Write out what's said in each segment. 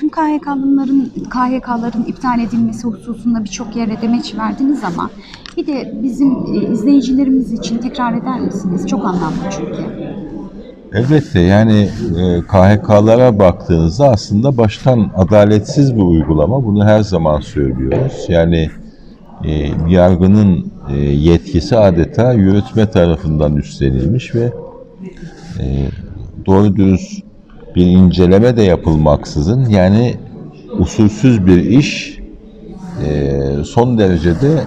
tüm KHK'ların KHK'ların iptal edilmesi hususunda birçok yere demeç verdiniz ama bir de bizim e, izleyicilerimiz için tekrar eder misiniz? Çok anlamlı çünkü. Elbette yani e, KHK'lara baktığınızda aslında baştan adaletsiz bir uygulama. Bunu her zaman söylüyoruz. Yani e, yargının e, yetkisi adeta yürütme tarafından üstlenilmiş ve e, doğru dürüst bir inceleme de yapılmaksızın yani usulsüz bir iş e, son derecede e,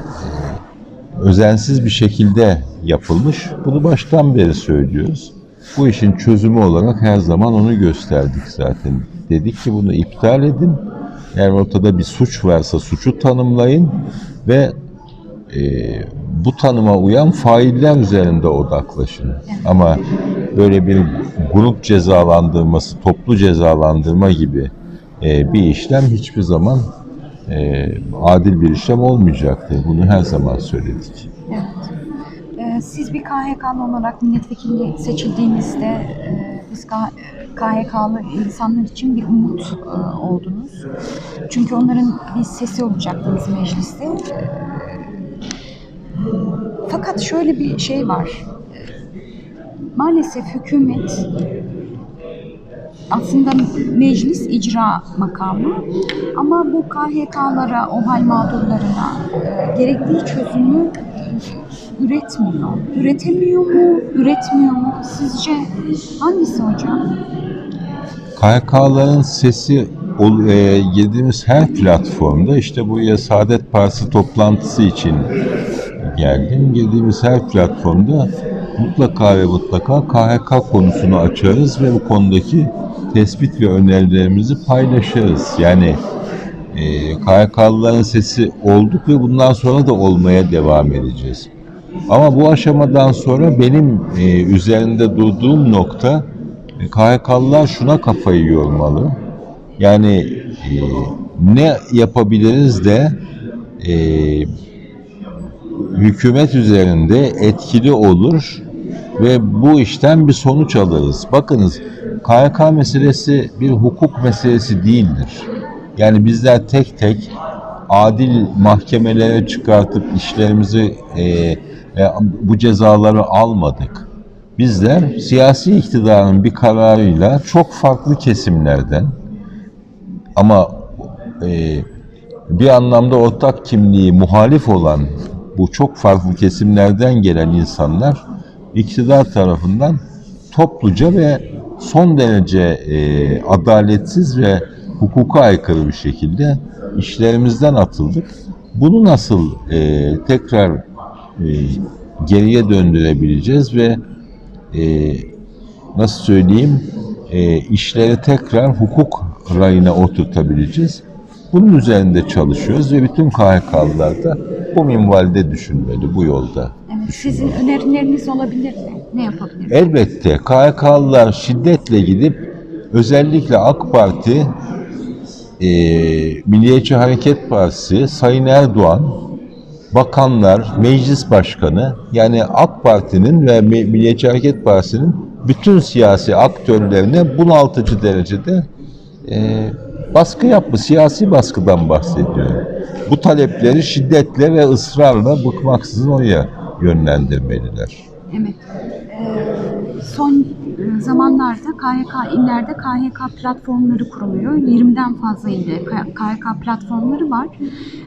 özensiz bir şekilde yapılmış. Bunu baştan beri söylüyoruz. Bu işin çözümü olarak her zaman onu gösterdik zaten. Dedik ki bunu iptal edin. Eğer ortada bir suç varsa suçu tanımlayın ve e, bu tanıma uyan failler üzerinde odaklaşın. Ama böyle bir grup cezalandırması, toplu cezalandırma gibi e, bir işlem hiçbir zaman e, adil bir işlem olmayacaktır. Bunu her zaman söyledik. Evet. Ee, Siz bir KHK'lı olarak milletvekili seçildiğinizde e, biz K- KHK'lı insanlar için bir umut e, oldunuz. Çünkü onların bir sesi olacaktınız mecliste. Fakat şöyle bir şey var. Maalesef hükümet aslında meclis icra makamı ama bu KHK'lara, OHAL mağdurlarına e, gerektiği çözümü üretmiyor. Üretemiyor mu, üretmiyor mu? Sizce hangisi hocam? KHK'ların sesi ol- e, girdiğimiz her platformda işte buraya Saadet Partisi toplantısı için geldim. Girdiğimiz her platformda mutlaka ve mutlaka KHK konusunu açarız ve bu konudaki tespit ve önerilerimizi paylaşırız. Yani e, KHK'lıların sesi olduk ve bundan sonra da olmaya devam edeceğiz. Ama bu aşamadan sonra benim e, üzerinde durduğum nokta e, KHK'lılar şuna kafayı yormalı. Yani e, ne yapabiliriz de e, hükümet üzerinde etkili olur ve bu işten bir sonuç alırız. Bakınız KHK meselesi bir hukuk meselesi değildir. Yani bizler tek tek adil mahkemelere çıkartıp işlerimizi e, e, bu cezaları almadık. Bizler siyasi iktidarın bir kararıyla çok farklı kesimlerden ama e, bir anlamda ortak kimliği muhalif olan bu çok farklı kesimlerden gelen insanlar iktidar tarafından topluca ve son derece e, adaletsiz ve hukuka aykırı bir şekilde işlerimizden atıldık. Bunu nasıl e, tekrar e, geriye döndürebileceğiz ve e, nasıl söyleyeyim e, işleri tekrar hukuk rayına oturtabileceğiz. Bunun üzerinde çalışıyoruz ve bütün KHK'lılar da bu minvalde düşünmeli, bu yolda. Evet, sizin önerileriniz olabilir mi? Ne yapabiliriz? Elbette KHK'lılar şiddetle gidip özellikle AK Parti, e, Milliyetçi Hareket Partisi, Sayın Erdoğan, bakanlar, meclis başkanı yani AK Parti'nin ve Mi- Milliyetçi Hareket Partisi'nin bütün siyasi aktörlerine bunaltıcı derecede e, baskı yapma, siyasi baskıdan bahsediyorum. Bu talepleri şiddetle ve ısrarla bıkmaksızın oraya yönlendirmeliler. Evet. Ee, son zamanlarda KHK illerde KHK platformları kuruluyor. 20'den fazla ilde KHK platformları var.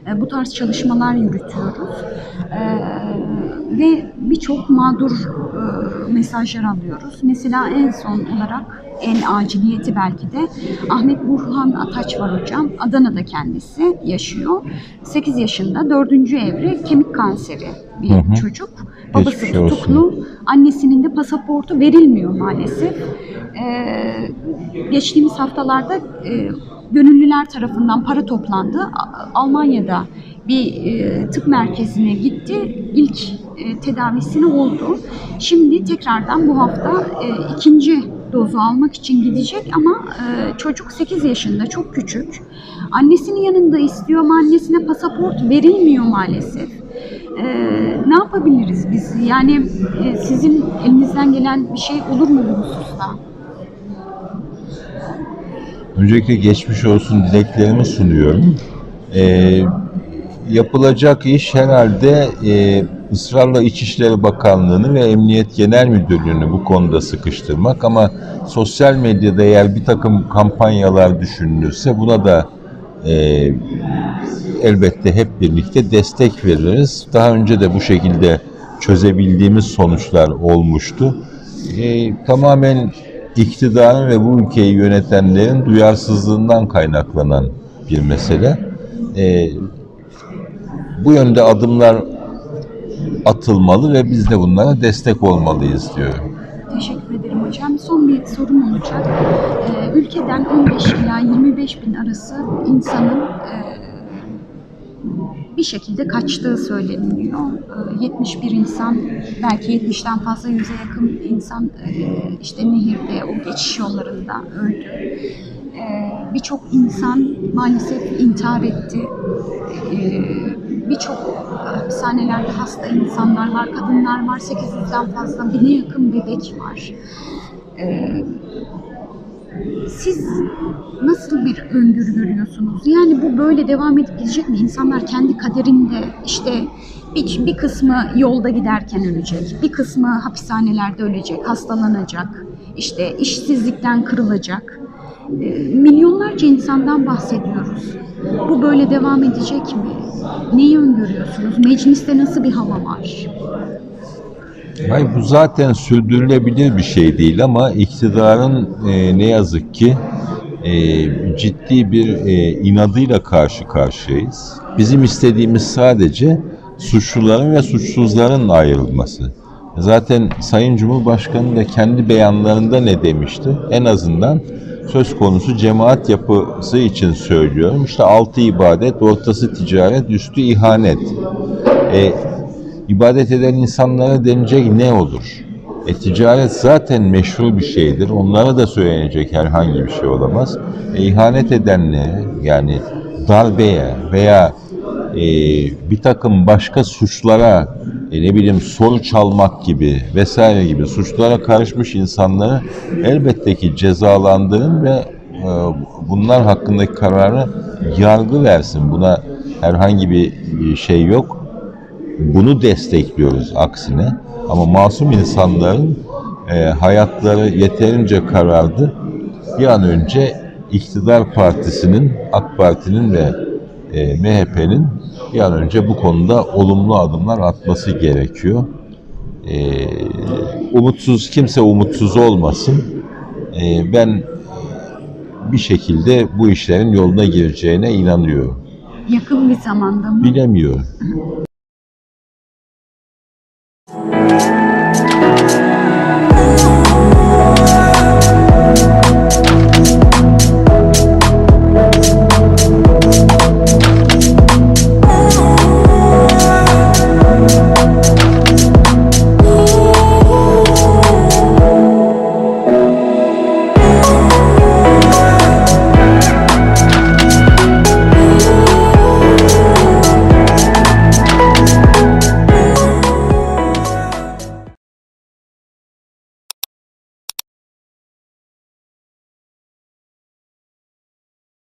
Ee, bu tarz çalışmalar yürütüyoruz. Ve birçok mağdur e, mesajlar alıyoruz. Mesela en son olarak en aciliyeti belki de Ahmet Burhan Ataç var hocam. Adana'da kendisi yaşıyor. 8 yaşında 4. evre kemik kanseri bir Hı hı. çocuk. Babası Geçmiş olsun. tutuklu. Annesinin de pasaportu verilmiyor maalesef. Ee, geçtiğimiz haftalarda e, gönüllüler tarafından para toplandı. Almanya'da bir e, tıp merkezine gitti. İlk e, tedavisini oldu. Şimdi tekrardan bu hafta e, ikinci dozu almak için gidecek ama e, çocuk 8 yaşında çok küçük. Annesinin yanında istiyor ama annesine pasaport verilmiyor maalesef. Ee, ne yapabiliriz biz? Yani e, sizin elinizden gelen bir şey olur mu bu hususta? Öncelikle geçmiş olsun dileklerimi sunuyorum. Ee, yapılacak iş herhalde e, ısrarla İçişleri Bakanlığı'nı ve Emniyet Genel Müdürlüğü'nü bu konuda sıkıştırmak ama sosyal medyada eğer bir takım kampanyalar düşünülürse buna da e, elbette hep birlikte destek veririz. Daha önce de bu şekilde çözebildiğimiz sonuçlar olmuştu. E, tamamen iktidarın ve bu ülkeyi yönetenlerin duyarsızlığından kaynaklanan bir mesele. E, bu yönde adımlar atılmalı ve biz de bunlara destek olmalıyız diyorum. Teşekkür ederim hocam. Son bir sorum olacak. Ee, ülkeden 15 ila 25 bin arası insanın e, bir şekilde kaçtığı söyleniyor. Ee, 71 insan, belki 70'ten fazla yüze yakın insan e, işte nehirde, o geçiş yollarında öldü. Ee, Birçok insan maalesef intihar etti. Birçok hapishanelerde hasta insanlar var, kadınlar var, 800'den fazla, bine yakın bebek var. Ee, siz nasıl bir öngörü görüyorsunuz? Yani bu böyle devam edip gidecek mi? İnsanlar kendi kaderinde işte bir, bir kısmı yolda giderken ölecek, bir kısmı hapishanelerde ölecek, hastalanacak, işte işsizlikten kırılacak. Milyonlarca insandan bahsediyoruz. Bu böyle devam edecek mi? Neyi öngörüyorsunuz? Mecliste nasıl bir hava var? Hayır, bu zaten sürdürülebilir bir şey değil ama iktidarın e, ne yazık ki e, ciddi bir e, inadıyla karşı karşıyayız. Bizim istediğimiz sadece suçluların ve suçsuzların ayrılması. Zaten Sayın Cumhurbaşkanı da kendi beyanlarında ne demişti? En azından söz konusu cemaat yapısı için söylüyorum. İşte altı ibadet, ortası ticaret, üstü ihanet. E, ibadet eden insanlara denilecek ne olur? E, ticaret zaten meşru bir şeydir. Onlara da söylenecek herhangi bir şey olamaz. E, ihanet edenlere yani darbeye veya e, bir takım başka suçlara e, ne bileyim soru çalmak gibi vesaire gibi suçlara karışmış insanları elbette ki cezalandırın ve e, bunlar hakkındaki kararı yargı versin. Buna herhangi bir şey yok bunu destekliyoruz aksine. Ama masum insanların e, hayatları yeterince karardı. Bir an önce iktidar partisinin, AK Parti'nin ve e, MHP'nin bir an önce bu konuda olumlu adımlar atması gerekiyor. E, umutsuz, kimse umutsuz olmasın. E, ben bir şekilde bu işlerin yoluna gireceğine inanıyorum. Yakın bir zamanda mı? Bilemiyorum.